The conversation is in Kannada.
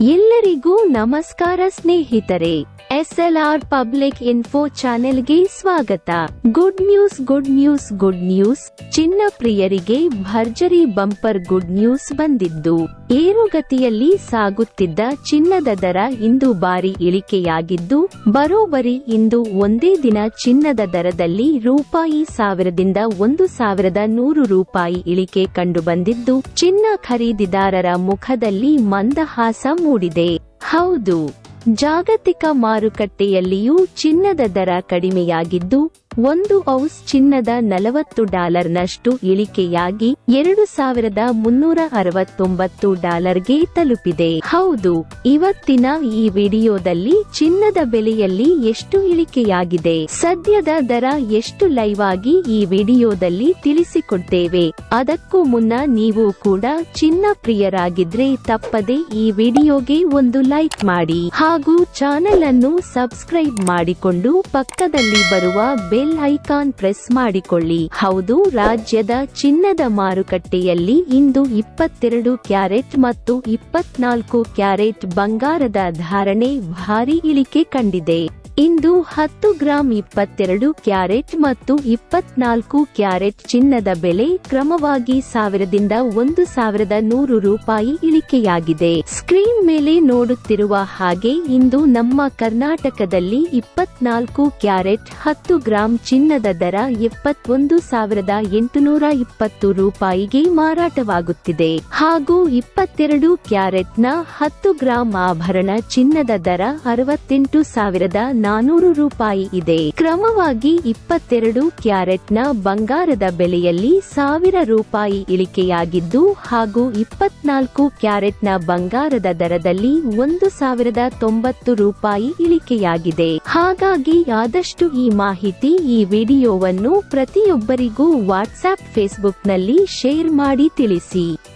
ಎಲ್ಲರಿಗೂ ನಮಸ್ಕಾರ ಸ್ನೇಹಿತರೆ, ಎಸ್ಎಲ್ಆರ್ ಪಬ್ಲಿಕ್ ಇನ್ಫೋ ಚಾನೆಲ್ಗೆ ಸ್ವಾಗತ. Good news good news good news. ಚಿನ್ನ ಪ್ರಿಯರಿಗೆ ಭರ್ಜರಿ ಬಂಪರ್ ಗುಡ್ ನ್ಯೂಸ್ ಬಂದಿದ್ದು. ಏರುಗತಿಯಲ್ಲಿ ಸಾಗುತ್ತಿದ್ದ ಚಿನ್ನದ ದರ ಇಂದು ಬಾರಿ ಇಳಿಕೆಯಾಗಿದ್ದು ಬರೋಬರಿ ಇಂದು ಒಂದೇ ದಿನ ಚಿನ್ನದ ದರದಲ್ಲಿ ರೂಪಾಯಿ ಸಾವಿರದಿಂದ ಒಂದು ಸಾವಿರದ ನೂರು ರೂಪಾಯಿ ಇಳಿಕೆ ಕಂಡುಬಂದಿದ್ದು, ಚಿನ್ನ ಖರೀದಿದಾರರ ಮುಖದಲ್ಲಿ ಮಂದಹಾಸ ಮೂಡಿದೆ ಹೌದು. ಜಾಗತಿಕ ಮಾರುಕಟ್ಟೆಯಲ್ಲಿಯೂ ಚಿನ್ನದ ದರ ಕಡಿಮೆಯಾಗಿದ್ದು ಒಂದು ಔಸ್ ಚಿನ್ನದ ನಲವತ್ತು ಡಾಲರ್ನಷ್ಟು ಇಳಿಕೆಯಾಗಿ ಎರಡು ಸಾವಿರದ ಮುನ್ನೂರ ಅರವತ್ತೊಂಬತ್ತು ಡಾಲರ್ಗೆ ತಲುಪಿದೆ. ಹೌದು, ಇವತ್ತಿನ ಈ ವಿಡಿಯೋದಲ್ಲಿ ಚಿನ್ನದ ಬೆಲೆಯಲ್ಲಿ ಎಷ್ಟು ಇಳಿಕೆಯಾಗಿದೆ, ಸದ್ಯದ ದರ ಎಷ್ಟು ಲೈವ್ ಆಗಿ ಈ ವಿಡಿಯೋದಲ್ಲಿ ತಿಳಿಸಿಕೊಡ್ತೇವೆ. ಅದಕ್ಕೂ ಮುನ್ನ ನೀವು ಕೂಡ ಚಿನ್ನ ಪ್ರಿಯರಾಗಿದ್ರೆ ತಪ್ಪದೆ ಈ ವಿಡಿಯೋಗೆ ಒಂದು ಲೈಕ್ ಮಾಡಿ ಹಾಗೂ ಚಾನೆಲ್ ಅನ್ನು ಸಬ್ಸ್ಕ್ರೈಬ್ ಮಾಡಿಕೊಂಡು ಪಕ್ಕದಲ್ಲಿ ಬರುವ ಬೆಲ್ ಐಕಾನ್ ಪ್ರೆಸ್ ಮಾಡಿಕೊಳ್ಳಿ. ಹೌದು, ರಾಜ್ಯದ ಚಿನ್ನದ ಮಾರುಕಟ್ಟೆಯಲ್ಲಿ ಇಂದು ಇಪ್ಪತ್ತೆರಡು ಕ್ಯಾರೆಟ್ ಮತ್ತು ಇಪ್ಪತ್ನಾಲ್ಕು ಕ್ಯಾರೆಟ್ ಬಂಗಾರದ ಧಾರಣೆ ಭಾರಿ ಇಳಿಕೆ ಕಂಡಿದೆ. ಇಂದು ಹತ್ತು ಗ್ರಾಂ ಇಪ್ಪತ್ತೆರಡು ಕ್ಯಾರೆಟ್ ಮತ್ತು ಇಪ್ಪತ್ನಾಲ್ಕು ಕ್ಯಾರೆಟ್ ಚಿನ್ನದ ಬೆಲೆ ಕ್ರಮವಾಗಿ ಸಾವಿರದಿಂದ ಒಂದು ಸಾವಿರದ ನೂರು ರೂಪಾಯಿ ಇಳಿಕೆಯಾಗಿದೆ. ಸ್ಕ್ರೀನ್ ಮೇಲೆ ನೋಡುತ್ತಿರುವ ಹಾಗೆ ಇಂದು ನಮ್ಮ ಕರ್ನಾಟಕದಲ್ಲಿ ಇಪ್ಪತ್ನಾಲ್ಕು ಕ್ಯಾರೆಟ್, ಹತ್ತು ಗ್ರಾಂ ಚಿನ್ನದ ದರ ಎಪ್ಪತ್ತೊಂದು ಸಾವಿರದ ಎಂಟುನೂರ ಇಪ್ಪತ್ತು ರೂಪಾಯಿಗೆ ಮಾರಾಟವಾಗುತ್ತಿದೆ. ಹಾಗೂ ಇಪ್ಪತ್ತೆರಡು ಕ್ಯಾರೆಟ್ನ ಹತ್ತು ಗ್ರಾಂ ಆಭರಣ ಚಿನ್ನದ ದರ ಅರವತ್ತೆಂಟು ಸಾವಿರದ ನಾನೂರು ರೂಪಾಯಿ ಇದೆ. ಕ್ರಮವಾಗಿ ಇಪ್ಪತ್ತೆರಡು ಕ್ಯಾರೆಟ್ನ ಬಂಗಾರದ ಬೆಲೆಯಲ್ಲಿ ಸಾವಿರ ರೂಪಾಯಿ ಇಳಿಕೆಯಾಗಿದ್ದು ಹಾಗೂ ಇಪ್ಪತ್ನಾಲ್ಕು ಕ್ಯಾರೆಟ್ನ ಬಂಗಾರದ ದರದಲ್ಲಿ ಒಂದು ಸಾವಿರದ ತೊಂಬತ್ತು ರೂಪಾಯಿ ಇಳಿಕೆಯಾಗಿದೆ. ಹಾಗಾಗಿ ಆದಷ್ಟು ಈ ಮಾಹಿತಿ ಈ ವಿಡಿಯೋವನ್ನು ಪ್ರತಿಯೊಬ್ಬರಿಗೂ ವಾಟ್ಸ್ಆಪ್ ಫೇಸ್ಬುಕ್ನಲ್ಲಿ ಶೇರ್ ಮಾಡಿ ತಿಳಿಸಿ.